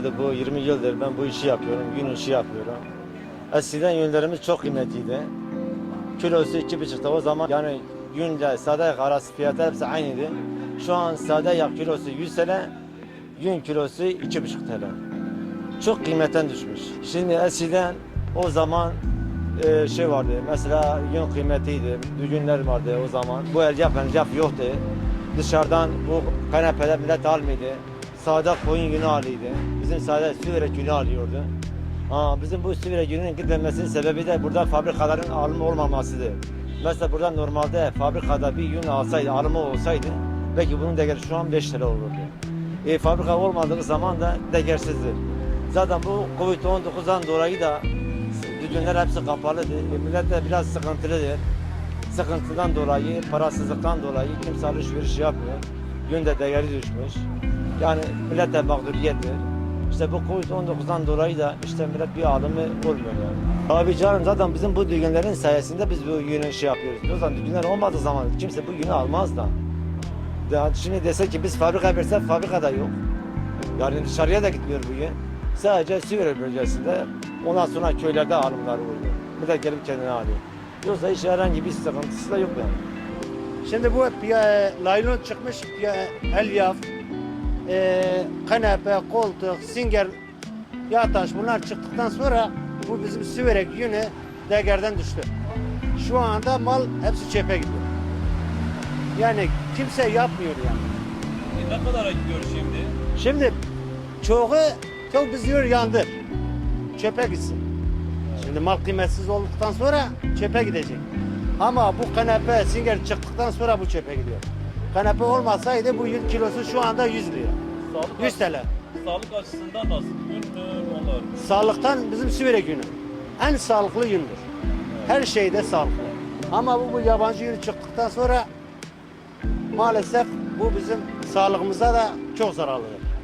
aylardır bu 20 yıldır ben bu işi yapıyorum. Gün işi yapıyorum. Eskiden yünlerimiz çok kıymetliydi. Kilosu iki buçukta o zaman yani günde sade yak arası fiyatı hepsi aynıydı. Şu an sade yak kilosu 100 TL, yün kilosu iki buçuk TL. Çok kıymetten düşmüş. Şimdi eskiden o zaman e, şey vardı mesela yün kıymetiydi, düğünler vardı o zaman. Bu elyaf elyaf yoktu. Dışarıdan bu kanepeler millet almıyordu. Sade koyun yünü alıyordu. Bizim sade süverek yünü alıyordu. Aa, bizim bu süverek yününün gitmemesinin sebebi de burada fabrikaların alımı olmamasıdır. Mesela burada normalde fabrikada bir yün alsaydı, alımı olsaydı belki bunun değeri şu an 5 lira olurdu. E, fabrika olmadığı zaman da değersizdir. Zaten bu Covid-19'dan dolayı da düğünler hepsi kapalıdır. E, millet de biraz sıkıntılıdır. Sıkıntıdan dolayı, parasızlıktan dolayı kimse alışveriş yapmıyor. Yün de değeri düşmüş. Yani millet de mağduriyettir. İşte bu Covid-19'dan dolayı da işte millet bir alımı olmuyor yani. Abi canım zaten bizim bu düğünlerin sayesinde biz bu yünü şey yapıyoruz. O zaman düğünler olmadığı zaman kimse bu yünü almaz da. Ya şimdi dese ki biz fabrika versek fabrikada yok. Yani dışarıya da gitmiyor bu yün. Sadece Sivri bölgesinde ondan sonra köylerde alımlar oluyor. Millet gelip kendine alıyor. Yoksa hiç herhangi bir sıkıntısı da yok yani. Şimdi bu piya, laylon çıkmış piya, elyaf, e, kanepe, koltuk, singer, yataş bunlar çıktıktan sonra bu bizim süverek yünü değerden düştü. Şu anda mal hepsi çöpe gidiyor. Yani kimse yapmıyor yani. E, ne kadara gidiyor şimdi? Şimdi çoğu çok biz diyor yandı. Çöpe gitsin. Şimdi mal kıymetsiz olduktan sonra çöpe gidecek. Ama bu kanepe singer çıktıktan sonra bu çöpe gidiyor. Kanepe olmasaydı bu yün kilosu şu anda 100 lira. Sağlık, 100 TL. sağlık açısından nasıl? Gün mü onlar? Sağlıktan bizim süverek yünü. En sağlıklı yündür. Her şeyde sağlıklı. Ama bu, bu yabancı yün çıktıktan sonra maalesef bu bizim sağlığımıza da çok zararlı.